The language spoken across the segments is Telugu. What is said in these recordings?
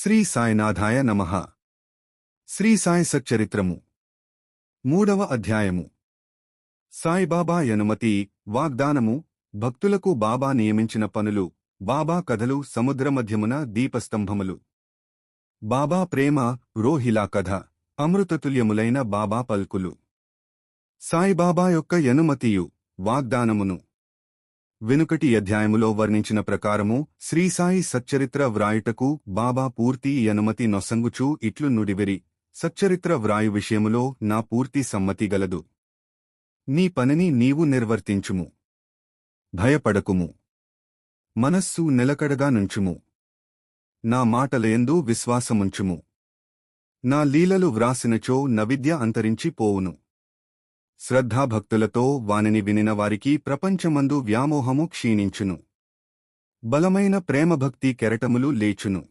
శ్రీ సాయినాథాయ నమః. శ్రీ సాయి సచ్చరిత్రము. మూడవ అధ్యాయము. సాయిబాబా యనుమతి వాగ్దానము భక్తులకు బాబా నియమించిన పనులు బాబా కథలు సముద్ర మధ్యమున దీపస్తంభములు. బాబా ప్రేమ రోహిలా కథ అమృతతుల్యములైన బాబా పల్కులు. సాయిబాబా యొక్క యనుమతియు వాగ్దానమును. వెనుకటి అధ్యాయములో వర్ణించిన ప్రకారము శ్రీసాయి సచ్చరిత్ర వ్రాయుటకు బాబా పూర్తి అనుమతి నొసంగుచూ ఇట్లు నుడివెరి. సచ్చరిత్ర వ్రాయు విషయములో నా పూర్తి సమ్మతి గలదు. నీ పనిని నీవు నిర్వర్తించుము. భయపడకుము. మనస్సు నిలకడగా నుంచుము. నా మాటలయందు విశ్వాసముంచుము. నా లీలలు వ్రాసినచో నవిద్య అంతరించి పోవును. శ్రద్ధాభక్తులతో వానిని వినిన వారికి ప్రపంచమందు వ్యామోహము క్షీణించును. బలమైన ప్రేమభక్తి కెరటములు లేచును.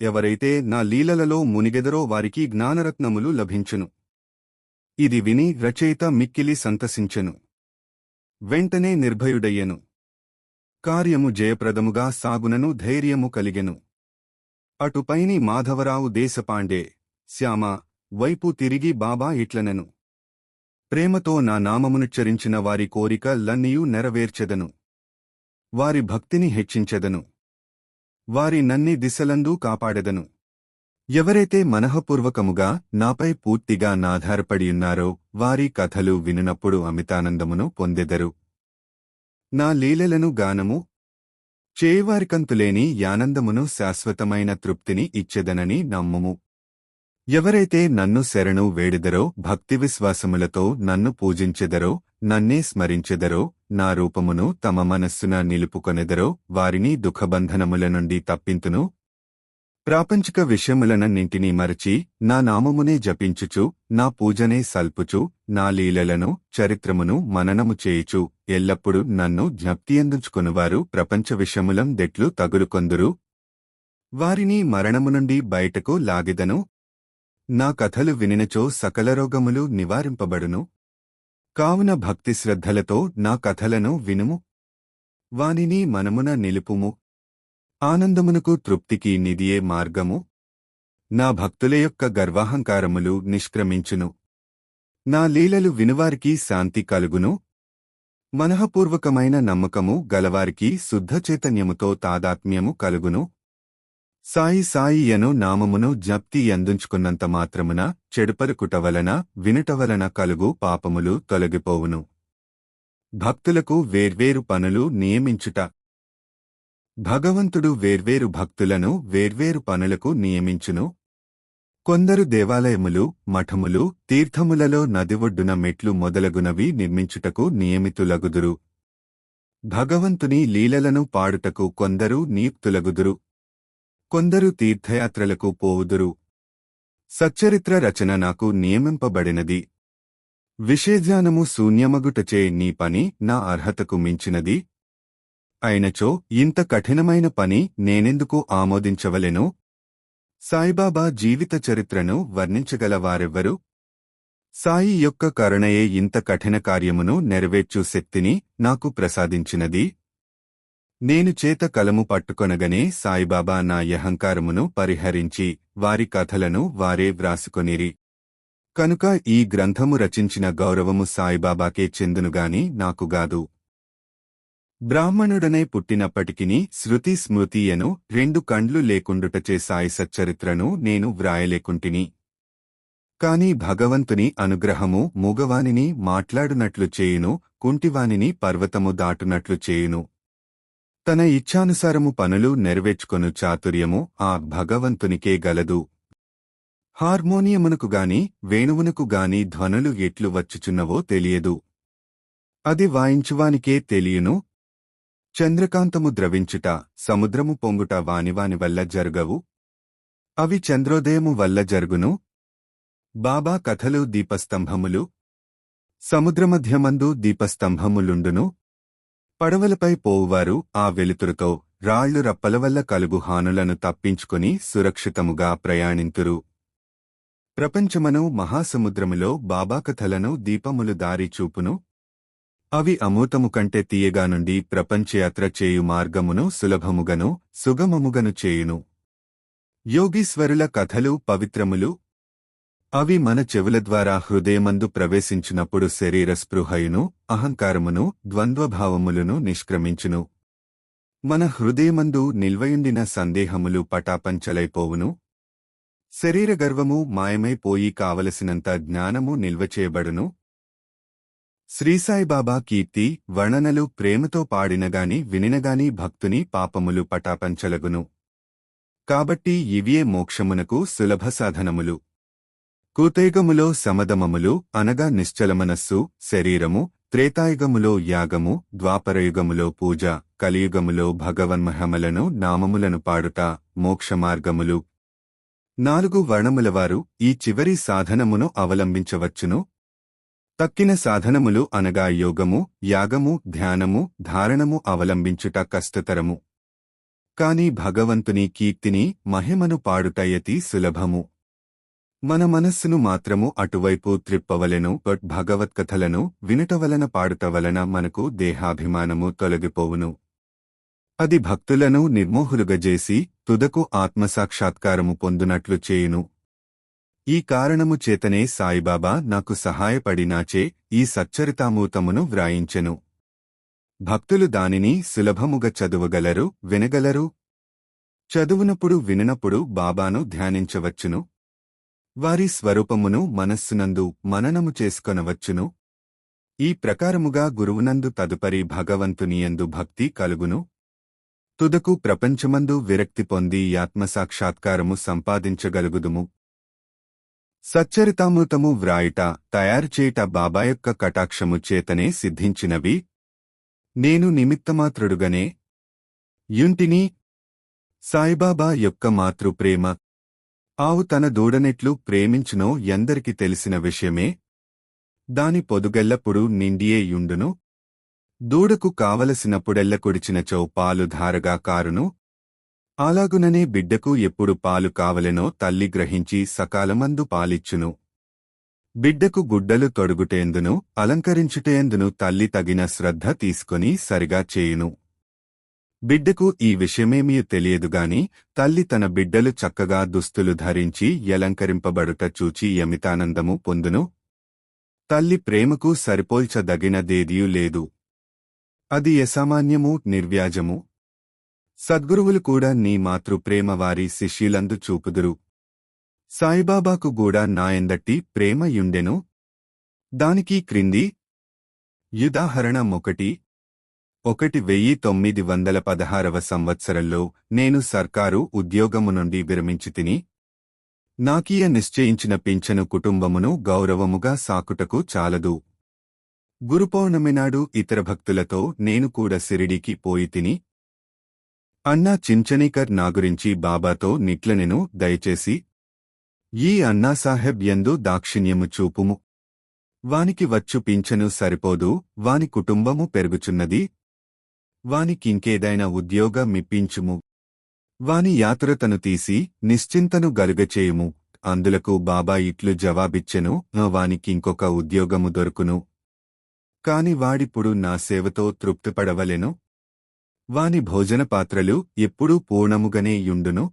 ఎవరైతే నా లీలలలో మునిగెదరో వారికి జ్ఞానరత్నములు లభించును. ఇది విని రచయిత మిక్కిలి సంతసించెను. వెంటనే నిర్భయుడయ్యెను. కార్యము జయప్రదముగా సాగునను ధైర్యము కలిగెను. అటుపైని మాధవరావు దేశపాండే శ్యామ వైపు తిరిగి బాబా ఇట్లనెను. ప్రేమతో నా నామమునుచ్చరించిన వారి కోరిక లన్నీయూ నెరవేర్చెదను. వారి భక్తిని హెచ్చించెదను. వారి నన్ని దిశలందూ కాపాడెదను. ఎవరైతే మనఃపూర్వకముగా నాపై పూర్తిగా నాధారపడియున్నారో వారి కథలు వినునప్పుడు అమితానందమును పొందెదరు. నా లీలలను గానము చేవారికంతులేని యానందమును శాశ్వతమైన తృప్తిని ఇచ్చెదనని నమ్ముము. ఎవరైతే నన్ను శరణు వేడిదరో భక్తి విశ్వాసములతో నన్ను పూజించెదరో నన్నే స్మరించెదరో నా రూపమును తమ మనస్సున నిలుపుకొనెదరో వారిని దుఃఖబంధనముల నుండి తప్పింతును. ప్రాపంచిక విషయములనన్నింటినీ మరచి నా నామమునే జపించుచు నా పూజనే సల్పుచు నా లీలలను చరిత్రమును మననము చేయుచు ఎల్లప్పుడూ నన్ను జ్ఞప్తియందుచుకొనువారు ప్రపంచ విషయములం దెట్లు తగులుకొందురు. వారిని మరణము నుండి బయటకు లాగిదను. నా కథలు వినినచో సకల రోగములు నివారింపబడును. కావున భక్తిశ్రద్ధలతో నా కథలను వినుము. వానిని మనమున నిలుపుము. ఆనందమునకు తృప్తికి నిదియే మార్గము. నా భక్తుల యొక్క గర్వాహంకారములు నిష్క్రమించును. నా లీలలు వినువారికి శాంతి కలుగును. మనఃపూర్వకమైన నమ్మకము గలవారికి శుద్ధ చైతన్యముతో తాదాత్మ్యము కలుగును. సాయి సాయి యను నామమును జప్తి ఎందుంచుకున్నంత మాత్రమున చెడుపరుకుట వలన వినుట వలన కలుగు పాపములు తొలగిపోవును. భక్తులకు వేర్వేరు పనులు నియమించుట. భగవంతుడు వేర్వేరు భక్తులను వేర్వేరు పనులకు నియమించును. కొందరు దేవాలయములు మఠములు తీర్థములలో నది ఒడ్డున మెట్లు మొదలగునవి నిర్మించుటకు నియమితులగుదురు. భగవంతుని లీలలను పాడుటకు కొందరు నియుక్తులగుదురు. కొందరు తీర్థయాత్రలకు పోవుదురు. సచ్చరిత్ర రచన నాకు నియమింపబడినది. విషేజ్ఞానము శూన్యమగుటచే నీ పని నా అర్హతకు మించినది. అయినచో ఇంత కఠినమైన పని నేనెందుకు ఆమోదించవలెను? సాయిబాబా జీవిత చరిత్రను వర్ణించగలవారెవ్వరు సాయి యొక్క కరుణయే ఇంత కఠిన కార్యమును నెరవేర్చు శక్తిని నాకు ప్రసాదించినది. నేను చేత కలము పట్టుకొనగనే సాయిబాబా నా యహంకారమును పరిహరించి వారి కథలను వారే వ్రాసుకొనిరి. కనుక ఈ గ్రంథము రచించిన గౌరవము సాయిబాబాకే చెందునుగాని నాకుగాదు బ్రాహ్మణుడనే పుట్టినప్పటికిని శృతి స్మృతియను రెండు కండ్లు లేకుండుటచే సాయి సచ్చరిత్రను నేను వ్రాయలేకుంటిని. కాని భగవంతుని అనుగ్రహము మూగవానిని మాట్లాడునట్లు చేయును కుంటివానిని పర్వతము దాటునట్లు చేయును. తన ఇచ్ఛానుసారము పనులు నెరవేర్చుకొను చాతుర్యము ఆ భగవంతునికే గలదు. హార్మోనియమునకు గాని వేణువునకు గాని ధ్వనులు ఎట్లు వచ్చుచున్నవో తెలియదు. అది వాయించువానికే తెలియను. చంద్రకాంతము ద్రవించుట సముద్రము పొంగుట వానివాని వల్ల జరుగవు. అవి చంద్రోదయము వల్ల జరుగును. బాబా కథలు దీపస్తంభములు. సముద్రమధ్యమందు దీపస్తంభములుండును. పడవలపై పోవువారు ఆ వెలుతురుతో రాళ్ళు రప్పల వల్ల కలుగు హానులను తప్పించుకుని సురక్షితముగా ప్రయాణింతురు. ప్రపంచమను మహాసముద్రములో బాబాకథలను దీపములు దారి చూపును. అవి అమూతము కంటే తీయగా నుండి ప్రపంచయాత్ర చేయు మార్గమును సులభముగను సుగమముగను చేయును. యోగీశ్వరుల కథలు పవిత్రములు అవి మన చెవుల ద్వారా హృదయమందు ప్రవేశించినప్పుడు శరీర స్పృహయును అహంకారమును ద్వంద్వభావములను నిష్క్రమించును. మన హృదయమందు నిల్వయుండిన సందేహములు పటాపంచలైపోవును. శరీర గర్వము మాయమైపోయి కావలసినంత జ్ఞానము నిల్వచేయబడును శ్రీసాయిబాబా కీర్తి వర్ణనలు ప్రేమతో పాడినగాని వినినగాని భక్తుని పాపములు పటాపంచలగును. కాబట్టి ఇవియే మోక్షమునకు సులభ సాధనములు. కూతయుగములో సమదమములు అనగా నిశ్చలమనస్సు శరీరము త్రేతాయుగములో యాగము ద్వాపరయుగములో పూజ కలియుగములో భగవన్మహమలను నామములను పాడుట మోక్షమార్గములు. నాలుగు వర్ణములవారు ఈ చివరి సాధనమును అవలంబించవచ్చును. తక్కిన సాధనములు అనగా యోగము యాగము ధ్యానము ధారణము అవలంబించుట కష్టతరము. కాని భగవంతుని కీర్తిని మహిమను పాడుటయతి సులభము. మన మనస్సును మాత్రము అటువైపు త్రిప్పవలెను బట్ భగవత్కథలను వినటవలన పాడుటవలన మనకు దేహాభిమానము తొలగిపోవును. అది భక్తులను నిర్మోహులుగజేసి తుదకు ఆత్మసాక్షాత్కారము పొందునట్లు చేయును. ఈ కారణము చేతనే సాయిబాబా నాకు సహాయపడినాచే ఈ సచ్చరితామూతమును వ్రాయించెను. భక్తులు దానిని సులభముగా చదువగలరు వినగలరు? చదువునప్పుడు విననప్పుడు బాబాను ధ్యానించవచ్చును. వారి స్వరూపమును మనస్సునందు మననము చేసుకొనవచ్చును. ఈ ప్రకారముగా గురువునందు తదుపరి భగవంతునియందు భక్తి కలుగును. తుదకు ప్రపంచమందు విరక్తి పొంది ఆత్మసాక్షాత్కారము సంపాదించగలుగుదుము. సచ్చరితామృతము వ్రాయుట తయారుచేయుట బాబా యొక్క కటాక్షము చేతనే సిద్ధించినవి. నేను నిమిత్తమాత్రుడుగనే. యుంటిని సాయిబాబా యొక్క మాతృప్రేమ ఆవు తన దూడనెట్లు ప్రేమించునో ఎందరికి తెలిసిన విషయమే? దాని పొదుగెల్లప్పుడు నిండియే యుండును? దూడకు కావలసినప్పుడెల్ల కుడిచినచో పాలు ధారగా కారును? అలాగుననే బిడ్డకు ఎప్పుడు పాలు కావలెనో తల్లి గ్రహించి సకాలమందు పాలిచ్చును. బిడ్డకు గుడ్డలు తొడుగుటేందును అలంకరించుటేందును తల్లి తగిన శ్రద్ధ తీసుకొని సరిగా చేయును. బిడ్డకు ఈ విషయమేమీ తెలియదుగాని తల్లి తన బిడ్డలు చక్కగా దుస్తులు ధరించి యలంకరింపబడుట చూచి యమితానందము పొందును. తల్లి ప్రేమకు సరిపోల్చదగినదేదియూ లేదు. అది యసామాన్యము నిర్వ్యాజము. సద్గురువులు కూడా నీ మాతృప్రేమ వారి శిష్యులందు చూపుదురు. సాయిబాబాకు గూడా నాయందట్టి ప్రేమ యుండెను. దానికి క్రింది యుదాహరణమొకటి ఒకటి వెయ్యి తొమ్మిది వందల పదహారవ సంవత్సరంలో నేను సర్కారు ఉద్యోగము నుండి విరమించి తిని నాకీయ నిశ్చయించిన పింఛను కుటుంబమును గౌరవముగా సాకుటకు చాలదు. గురుపౌర్ణమినాడు ఇతర భక్తులతో నేను కూడా సిరిడికి పోయి తిని అన్నా చించనీకర్ నా గురించి బాబాతో నిట్లనెను దయచేసి ఈ అన్నాసాహెబ్ యందు దాక్షిణ్యము చూపుము. వానికి వచ్చు పింఛను సరిపోదు వాని కుటుంబము పెరుగుచున్నది వానికింకేదైనా ఉద్యోగ మిప్పించుము వాని యాత్రతను తీసి నిశ్చింతను గలుగచేయుము. అందులకు బాబా ఇట్లు జవాబిచ్చెను వానికింకొక ఉద్యోగము దొరుకును. కాని వాడిప్పుడు నా సేవతో తృప్తిపడవలెను. వాని భోజన పాత్రలు ఎప్పుడూ పూర్ణముగనే యుండును.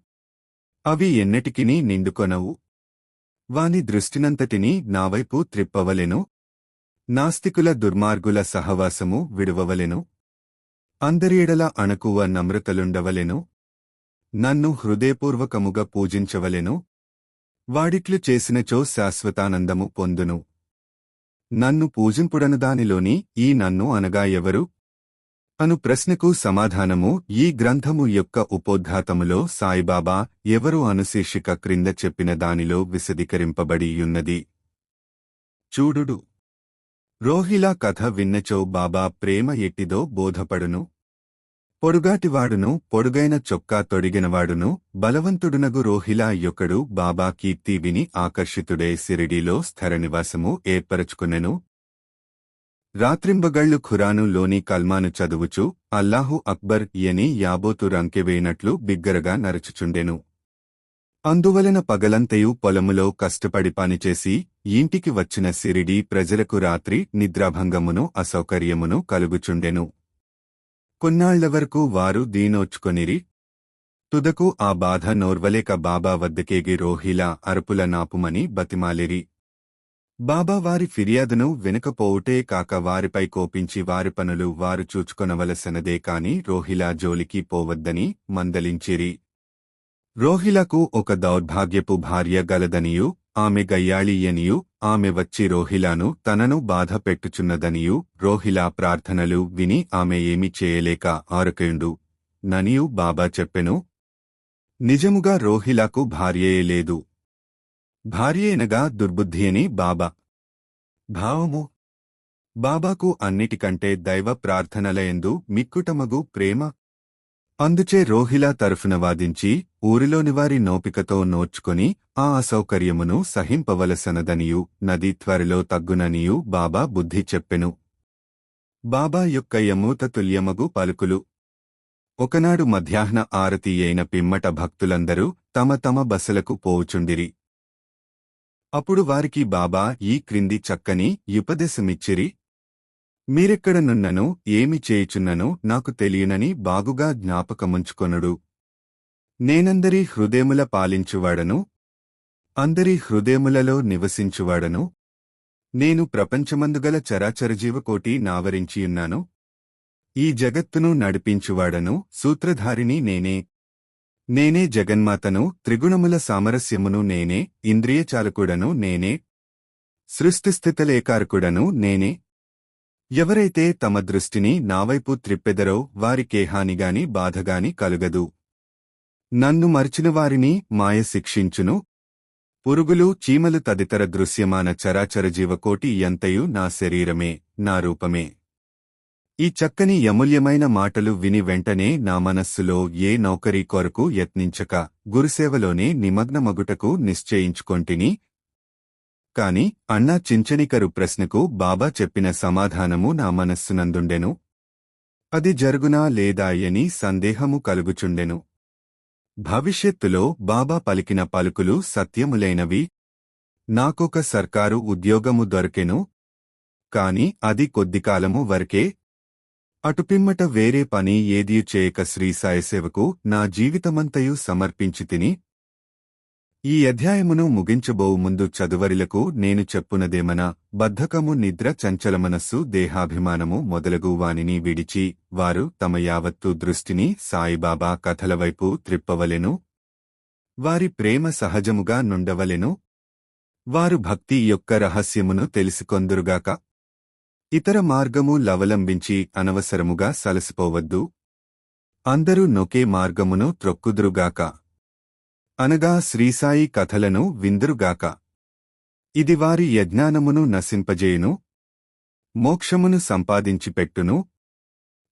అవి ఎన్నటికినీ నిండుకొనవు. వాని దృష్టినంతటినీ నావైపు త్రిప్పవలెను. నాస్తికుల దుర్మార్గుల సహవాసము విడువవలెను. అందరియెడల అణకువ నమ్రతలుండవలెను? నన్ను హృదయపూర్వకముగా పూజించవలెను? వాడిట్లు చేసినచో శాశ్వతానందము పొందును? నన్ను పూజింపుడను దానిలోని ఈ నన్ను అనగా ఎవరు? అను ప్రశ్నకు సమాధానము ఈ గ్రంథము యొక్క ఉపోద్ఘాతములో సాయిబాబా ఎవరు అనుశీర్షిక క్రింద చెప్పిన దానిలో విశదీకరింపబడి యున్నది చూడుడు. రోహిలా కథ విన్నచో బాబా ప్రేమ ఎట్టిదో బోధపడును. పొడుగాటివాడును పొడుగైన చొక్కా తొడిగినవాడును బలవంతుడునగు రోహిలా యొక్కడు బాబా కీర్తి విని ఆకర్షితుడే సిరిడిలో స్థిరనివాసము ఏర్పరచుకునెను. రాత్రింబగళ్ళు ఖురాను లోని కల్మాను చదువుచు అల్లాహు అక్బర్ యని యాబోతు రంకెవేయనట్లు బిగ్గరగా నరచుచుండెను. అందువలన పగలంతయు పొలములో కష్టపడి పనిచేసి ఇంటికి వచ్చిన సిరిడి ప్రజలకు రాత్రి నిద్రాభంగమును అసౌకర్యమును కలుగుచుండెను. కొన్నాళ్ళ వరకు వారు దీనోచుకొనిరి తుదకు ఆ బాధ నోర్వలేక బాబా వద్దకేగి రోహిలా అరుపుల నాపుమని బతిమాలిరి. బాబా వారి ఫిర్యాదును వినకపోవుటే కాక వారిపై కోపించి వారి పనులు వారు చూచుకొనవలసినదే కాని రోహిలా జోలికి పోవద్దని మందలించిరి. రోహిలకు ఒక దౌర్భాగ్యపు భార్య గలదనియు ఆమె గయ్యాళీయనియు ఆమె వచ్చి రోహిలాను తనను బాధ పెట్టుచున్నదనియు రోహిలా ప్రార్థనలు విని ఆమె ఏమి చేయలేక ఆరుకేండు. ననియు బాబా చెప్పెను. నిజముగా రోహిలాకు భార్యయే లేదు. భార్యేనగా దుర్బుద్ధి అని బాబా. భావము. బాబాకు అన్నిటికంటే దైవ ప్రార్థనలయందు మిక్కుటమగు ప్రేమ. అందుచే రోహిలా తరఫున వాదించి ఊరిలోని వారి నోపికతో నోర్చుకొని ఆ అసౌకర్యమును సహింపవలసనదనియు నది త్వరలో తగ్గుననియు బాబా బుద్ధి చెప్పెను. బాబా యొక్క యమూత తుల్యమగు పలుకులు. ఒకనాడు మధ్యాహ్న ఆరతి అయిన పిమ్మట భక్తులందరూ తమ తమ బసలకు పోవుచుండిరి. అప్పుడు వారికి బాబా ఈ క్రింది చక్కని యుపదేశమిచ్చిరి మీరెక్కడనున్నను ఏమి చేయుచున్నను నాకు తెలియనని బాగుగా జ్ఞాపకముంచుకొనుడు. నేనందరి హృదయముల పాలించువాడను అందరి హృదయములలో నివసించువాడను నేను ప్రపంచమందుగల చరాచరజీవకోటి నావరించియున్నాను ఈ జగత్తును నడిపించువాడను సూత్రధారిని నేనే. నేనే జగన్మాతను త్రిగుణముల సామరస్యమును నేనే ఇంద్రియచాలకుడను నేనే సృష్టిస్థితలేకారకుడను నేనే. ఎవరైతే తమ దృష్టిని నావైపు త్రిప్పెదరో వారికే హానిగాని బాధగాని కలుగదు. నన్ను మరిచిన వారిని మాయ శిక్షించును. పురుగులు చీమలు తదితర దృశ్యమాన చరాచర జీవకోటి ఎంతయు నా శరీరమే నా రూపమే. ఈ చక్కని యమూల్యమైన మాటలు విని వెంటనే నా మనస్సులో ఏ నౌకరీ కొరకు యత్నించక గురుసేవలోనే నిమగ్నమగుటకు నిశ్చయించుకొంటిని కాని అన్నా చించనికరు ప్రశ్నకు బాబా చెప్పిన సమాధానము నా మనస్సునందుండెను. అది జరుగునా లేదా అని సందేహము కలుగుచుండెను. భవిష్యత్తులో బాబా పలికిన పలుకులు సత్యములైనవి. నాకొక సర్కారు ఉద్యోగము దొరికెను. కాని అది కొద్దికాలము వరకే. అటుపిమ్మట వేరే పని ఏదీ చేయక శ్రీ సాయసేవకు నా జీవితమంతయు సమర్పించి తిని ఈ అధ్యాయమును ముగించబోవు ముందు చదువరిలకు నేను చెప్పునదేమన? బద్ధకము నిద్ర చంచలమనస్సు దేహాభిమానము మొదలగు వానిని విడిచి వారు తమ యావత్తు దృష్టిని సాయిబాబా కథలవైపు త్రిప్పవలెను? వారి ప్రేమ సహజముగా నుండవలెను? వారు భక్తి యొక్క రహస్యమును తెలుసుకొందురుగాక? ఇతర మార్గము లవలంబించి అనవసరముగా సలసిపోవద్దు? అందరూ నొకే మార్గమును త్రొక్కుదురుగాక? అనగా శ్రీసాయి కథలను విందురుగాక. ఇది వారి యజ్ఞానమును నశింపజేయును మోక్షమును సంపాదించి పెట్టును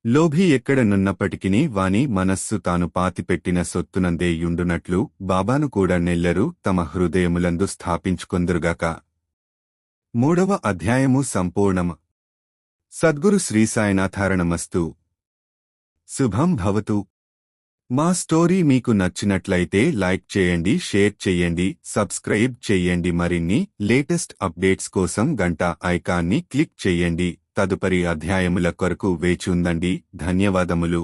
లోభి ఎక్కడనున్నప్పటికిని వాని మనస్సు తాను పాతిపెట్టిన సొత్తునందే యుండునట్లు బాబాను కూడా నెల్లరు తమ హృదయములందు స్థాపించుకొందురుగాక. మూడవ అధ్యాయము సంపూర్ణం. సద్గురు శ్రీసాయినాథారణమస్తు. శుభం భవతు. మా స్టోరీ మీకు నచ్చినట్లయితే లైక్ చేయండి షేర్ చేయండి సబ్స్క్రైబ్ చేయండి మరిన్ని లేటెస్ట్ అప్డేట్స్ కోసం గంట ఐకాన్ని క్లిక్ చేయండి. తదుపరి అధ్యాయముల కొరకు వేచుందండి ధన్యవాదములు.